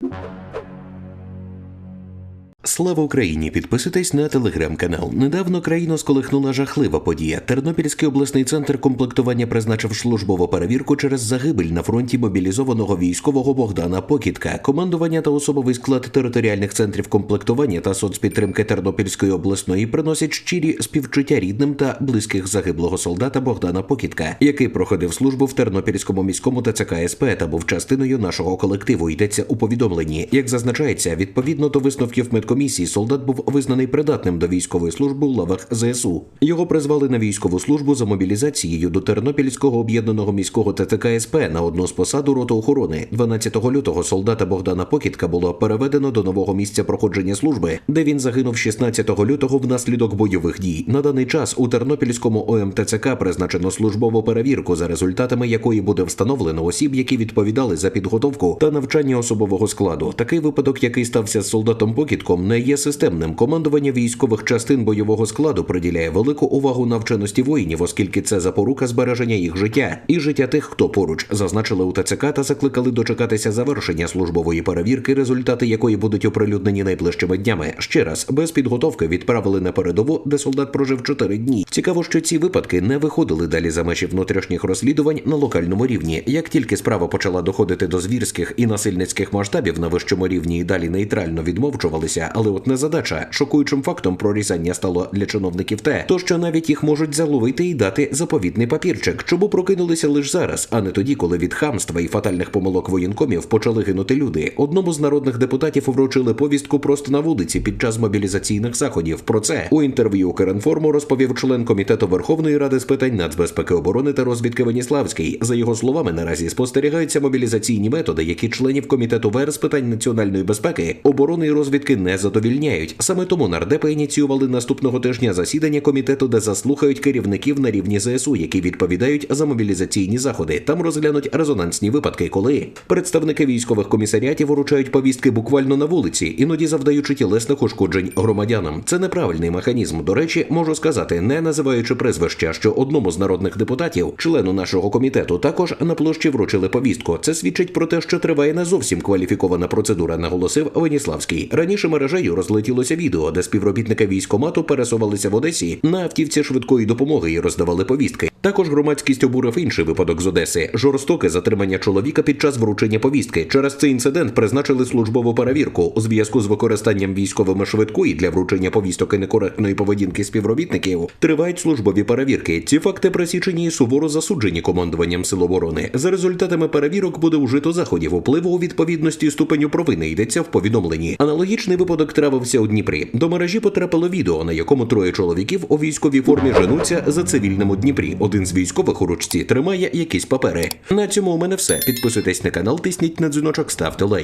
you Слава Україні! Підписуйтесь на телеграм-канал. Недавно країну сколихнула жахлива подія. Тернопільський обласний центр комплектування призначив службову перевірку через загибель на фронті мобілізованого військового Богдана Покітка. Командування та особовий склад територіальних центрів комплектування та соцпідтримки Тернопільської обласної приносять щирі співчуття рідним та близьких загиблого солдата Богдана Покітка, який проходив службу в Тернопільському міському ТЦК СП та був частиною нашого колективу. Йдеться у повідомленні. Як зазначається, відповідно до висновків медкомісії, солдат був визнаний придатним до військової служби у лавах ЗСУ. Його призвали на військову службу за мобілізацією до Тернопільського об'єднаного міського ТЦК СП на одну з посад у роту охорони. 12 лютого солдата Богдана Покітка було переведено до нового місця проходження служби, де він загинув 16 лютого внаслідок бойових дій. На даний час у Тернопільському ОМТЦК призначено службову перевірку, за результатами якої буде встановлено осіб, які відповідали за підготовку та навчання особового складу. Такий випадок, який стався з солдатом Покітком, не є системним. Командування військових частин бойового складу приділяє велику увагу навченості воїнів, оскільки це запорука збереження їх життя і життя тих, хто поруч зазначили у ТЦК та закликали дочекатися завершення службової перевірки, результати якої будуть оприлюднені найближчими днями. Ще раз без підготовки відправили на передову, де солдат прожив 4 дні. Цікаво, що ці випадки не виходили далі за межі внутрішніх розслідувань на локальному рівні. Як тільки справа почала доходити до звірських і насильницьких масштабів на вищому рівні і далі нейтрально відмовчувалися, але от незадача шокуючим фактом прорізання стало для чиновників те, то що навіть їх можуть заловити і дати заповітний папірчик, чому прокинулися лише зараз, а не тоді, коли від хамства і фатальних помилок воєнкомів почали гинути люди. Одному з народних депутатів вручили повістку просто на вулиці під час мобілізаційних заходів. Про це у інтерв'ю Укрінформу розповів член комітету Верховної Ради з питань нацбезпеки оборони та розвідки Веніславський. За його словами, наразі спостерігаються мобілізаційні методи, які членів комітету ВР з питань національної безпеки, оборони і розвідки не задовільняють. Саме тому нардепи ініціювали наступного тижня засідання комітету, де заслухають керівників на рівні ЗСУ, які відповідають за мобілізаційні заходи. Там розглянуть резонансні випадки, коли представники військових комісаріатів вручають повістки буквально на вулиці, іноді завдаючи тілесних ушкоджень громадянам. Це неправильний механізм. До речі, можу сказати, не називаючи прізвища, що одному з народних депутатів, члену нашого комітету, також на площі вручили повістку. Це свідчить про те, що триває не зовсім кваліфікована процедура, наголосив Веніславський. Раніше мережею розлетілося відео, де співробітники військомату пересувалися в Одесі на автівці швидкої допомоги і роздавали повістки. Також громадськість обурив інший випадок з Одеси жорстоке затримання чоловіка під час вручення повістки. Через цей інцидент призначили службову перевірку у зв'язку з використанням військовими швидкої для вручення повісток і некоректної поведінки співробітників. Тривають службові перевірки. Ці факти присічені і суворо засуджені командуванням сил оборони. За результатами перевірок буде вжито заходів впливу у відповідності ступеню провини. Йдеться в повідомленні. Аналогічний випадок травився у Дніпрі. До мережі потрапило відео, на якому троє чоловіків у військовій формі женуться за цивільним у Дніпрі. Один з військових у ручці тримає якісь папери. На цьому у мене все. Підписуйтесь на канал, тисніть на дзвіночок, ставте лайк.